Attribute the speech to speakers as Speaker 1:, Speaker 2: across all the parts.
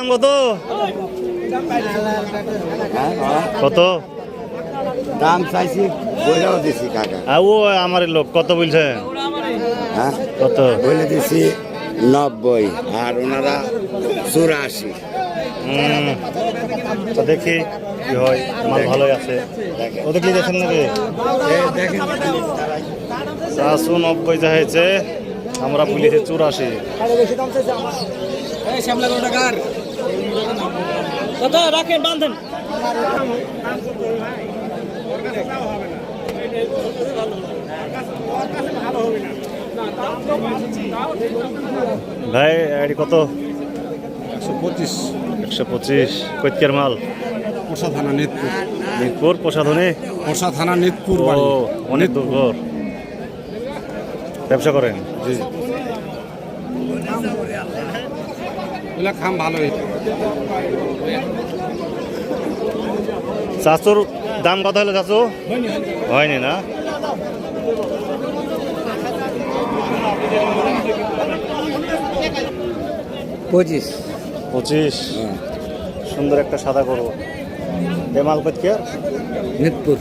Speaker 1: দাম কত? কত?
Speaker 2: দাম চাইছি বইটাও দিছি কাকা।
Speaker 1: আর ও আমার লোক কত বলছে?
Speaker 2: হ্যাঁ?
Speaker 1: কত?
Speaker 2: বলে দিছি নব্বই আর ওনারা চুরাশি।
Speaker 1: হুম, তো দেখি কি হয় মাল ভালোই আছে। ওদের কি দেখেন নাকি?
Speaker 2: দেখেন।
Speaker 1: চারশো নব্বই যা হয়েছে আমরা বলেছি চুরাশি।
Speaker 3: কত? রাখেন বান্ধেন
Speaker 1: ভাই এটি কত?
Speaker 4: একশো পঁচিশ।
Speaker 1: একশো পঁচিশ। কৈতকের মাল?
Speaker 4: পোষা থানা নিতপুর।
Speaker 1: মিরপুর প্রসাধনী
Speaker 4: পোষা থানা নিতপুর
Speaker 1: ও অনেক দূর ব্যবসা করেন?
Speaker 4: জি। এগুলা খাম ভালোই
Speaker 1: চাচুর দাম কত হলো চাচু? হয়নি না?
Speaker 2: পঁচিশ।
Speaker 1: পঁচিশ। সুন্দর একটা সাদা করো এ মাল কৈতকের
Speaker 2: নিতপুর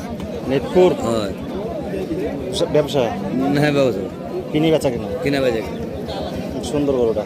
Speaker 1: মিরপুর।
Speaker 2: হয়।
Speaker 1: ব্যবসা?
Speaker 2: হ্যাঁ ব্যবসা।
Speaker 1: কিনি বেচা কিনা?
Speaker 2: কিনা
Speaker 1: খুব সুন্দর গরুটা।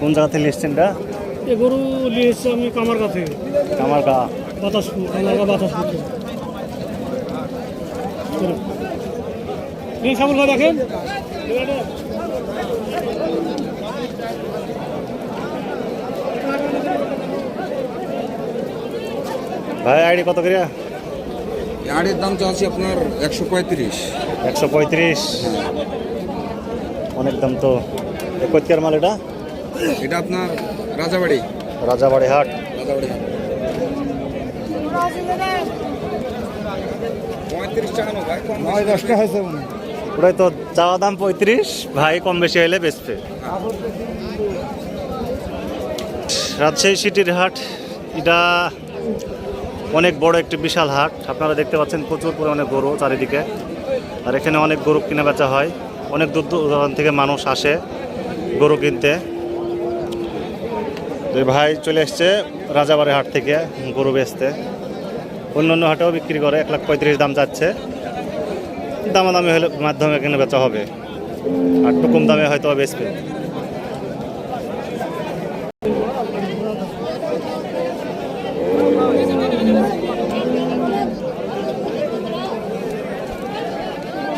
Speaker 3: কোন
Speaker 1: জায়গা থেকে লিস্টেনটা
Speaker 3: এ গরু নিয়ে নিয়েছি আমি কামার কাছে
Speaker 1: আমার গা
Speaker 3: বাতাসপুর কামারগা বাতাসপুর সাবল ভাই দেখেন।
Speaker 1: ভাই আইডি কত করিয়া
Speaker 4: গাড়ির দাম চাচ্ছি আপনার একশো পঁয়ত্রিশ।
Speaker 1: একশো পঁয়ত্রিশ। অনেক দাম তো। কৈতকের মাল এটা?
Speaker 4: এটা আপনার রাজাবাড়ি?
Speaker 1: রাজাবাড়ি হাট।
Speaker 4: রাজাবাড়ি হাট।
Speaker 1: ওটাই তো চাওয়া দাম পঁয়ত্রিশ ভাই কম বেশি হলে বেচবে। রাজশাহী সিটির হাট এটা অনেক বড় একটি বিশাল হাট। আপনারা দেখতে পাচ্ছেন প্রচুর পরিমাণে গরু চারিদিকে। আর এখানে অনেক গরু কিনে বেচা হয়। অনেক দূর দূরান্ত থেকে মানুষ আসে গরু কিনতে। এই ভাই চলে এসছে রাজাবাড়ি হাট থেকে গরু বেচতে। অন্য অন্য হাটেও বিক্রি করে এক লাখ পঁয়ত্রিশ দাম যাচ্ছে। দামাদামি হলে মাধ্যমে এখানে বেচা হবে। আর একটু কম দামে হয়তো বেচবে।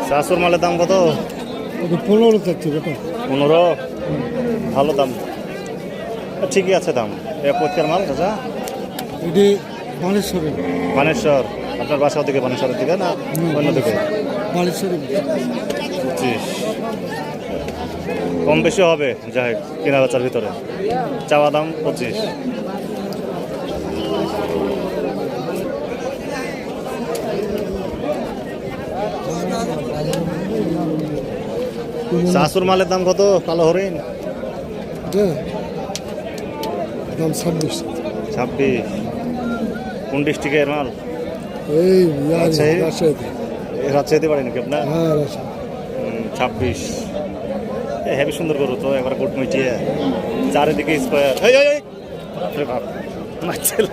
Speaker 1: শাশুর মালের দাম কত?
Speaker 3: পনেরো চাচ্ছি
Speaker 1: পনেরো? ভালো দাম। ঠিকই আছে দাম। এ পত্রিকার মাল চাচা?
Speaker 3: এটি বানেশ্বরে।
Speaker 1: আপনার বাসা দিকে মানেশ্বরের দিকে না অন্য দিকে?
Speaker 3: বানেশ্বরে
Speaker 1: পঁচিশ কম বেশি হবে যাই হোক, কেনা বেচার ভিতরে। চাওয়া দাম পঁচিশ। শাশুর মালের দাম কত কালো হরিণ?
Speaker 3: দাম ছাব্বিশ।
Speaker 1: ছাব্বিশ। কোন ডিস্ট্রিক্টের মাল?
Speaker 3: এই
Speaker 1: রাজশাহী?
Speaker 3: রাজশাহীতে।
Speaker 1: রাজশাহীতে পারেন নাকি আপনার?
Speaker 3: হ্যাঁ
Speaker 1: ছাব্বিশ। হেভি সুন্দর করো তো একবার কোট মিটিয়ে চারিদিকে স্কোয়ার এই এই এই! বাপ মারছিল।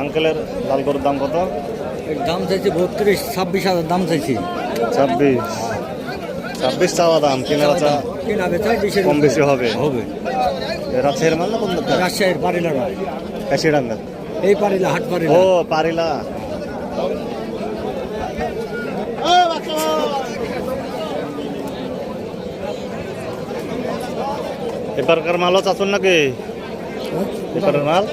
Speaker 1: আঙ্কেলের লাল গরুর দাম কত?
Speaker 2: দাম চাইছি বত্রিশ ছাব্বিশ হাজার দাম চাইছি।
Speaker 1: ছাব্বিশ। ছাব্বিশ চাওয়া দাম কিনা চা
Speaker 2: কিনা বেচা বিশের
Speaker 1: কম বেশি হবে।
Speaker 2: হবে।
Speaker 1: রাজশাহীর মাল না কোন
Speaker 2: রাজশাহীর পারিলা না
Speaker 1: কাশিডাঙ্গা
Speaker 2: এই পারিলা হাট পারিলা।
Speaker 1: ও পারিলা। এবারকার মালও চাচুন নাকি? এবারের মাল?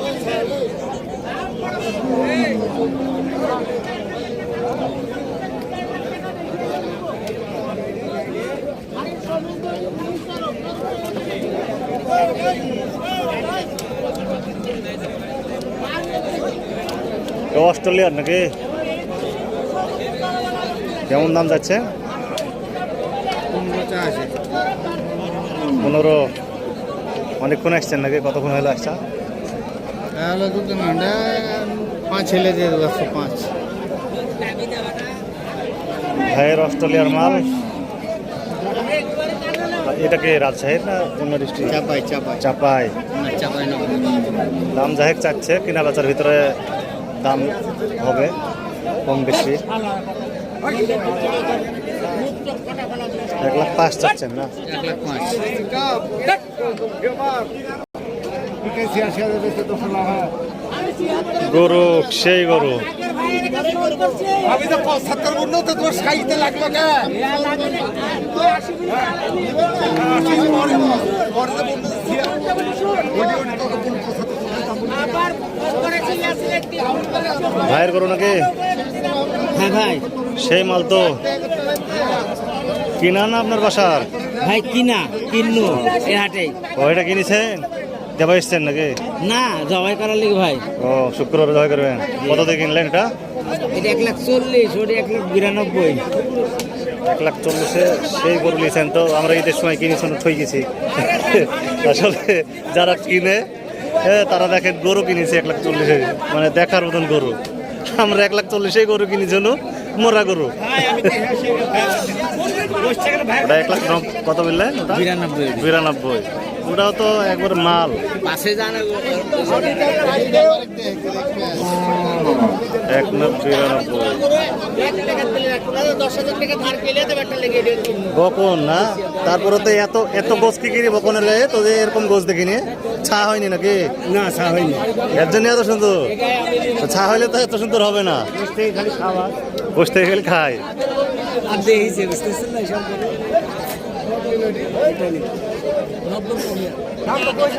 Speaker 1: অস্ট্রেলিয়ার নাকি? কেমন দাম যাচ্ছে? পনেরো অনেকক্ষণ আসছেন নাকি? কতক্ষণ হলে আসছে
Speaker 5: আসছা পাঁচ হেলে দিয়ে দেবো পাঁচ।
Speaker 1: ভাইয়ের অস্ট্রেলিয়ার মাল। এটা কি রাজশাহীর না অন্য ডিস্ট্রিক্ট
Speaker 5: চাপাই চাপাই।
Speaker 1: চাপাই।
Speaker 5: চাপাই
Speaker 1: দাম যাহেক চাচ্ছে কিনা বেচার ভিতরে দাম হবে কম বেশি। এক লাখ পাঁচ চাচ্ছেন না?
Speaker 5: এক লাখ পাঁচ।
Speaker 1: গরু সেই গরু।
Speaker 4: আমি তো বললেও তো তোমার সাইতে লাগল কে?
Speaker 1: ভাইয়ের গরু নাকি?
Speaker 2: হ্যাঁ ভাই।
Speaker 1: সেই মাল তো। কিনা না আপনার বাসার?
Speaker 2: ভাই কিনা কিনু এ হাটে।
Speaker 1: ও এটা কিনেছেন? দেবা এসছেন নাকি?
Speaker 2: না জবাই করার লিগে ভাই।
Speaker 1: ও শুক্রবার জয় করবেন। কত দিয়ে কিনলেন এটা?
Speaker 2: এটা এক লাখ চল্লিশ ওটা এক লাখ বিরানব্বই।
Speaker 1: এক লাখ চল্লিশে সেই গরু নিয়েছেন তো আমরা ঈদের সময় কিনেছেন থই গেছি। আসলে যারা কিনে তারা দেখেন গরু কিনেছে এক লাখ চল্লিশে মানে দেখার মতন গরু। আমরা এক লাখ চল্লিশে গরু কিনেছিল মোরা গরু। ওটা এক লাখ কত বললেন
Speaker 2: বিরানব্বই।
Speaker 1: বিরানব্বই। ওটাও তো একবার মাল। এক লাখ বকন না? তারপরে তো এত এত গোছ কি কিনি বকনের গায়ে তো যে এরকম গোছ দেখিনি। ছা হয়নি নাকি?
Speaker 2: না চা হয়নি।
Speaker 1: এর জন্য এত সুন্দর। ছা হইলে তো এত সুন্দর হবে না।
Speaker 2: খালি
Speaker 1: বসতে গেলে খায়
Speaker 2: আর দেখিছে বুঝতেছেন না সব নব্বই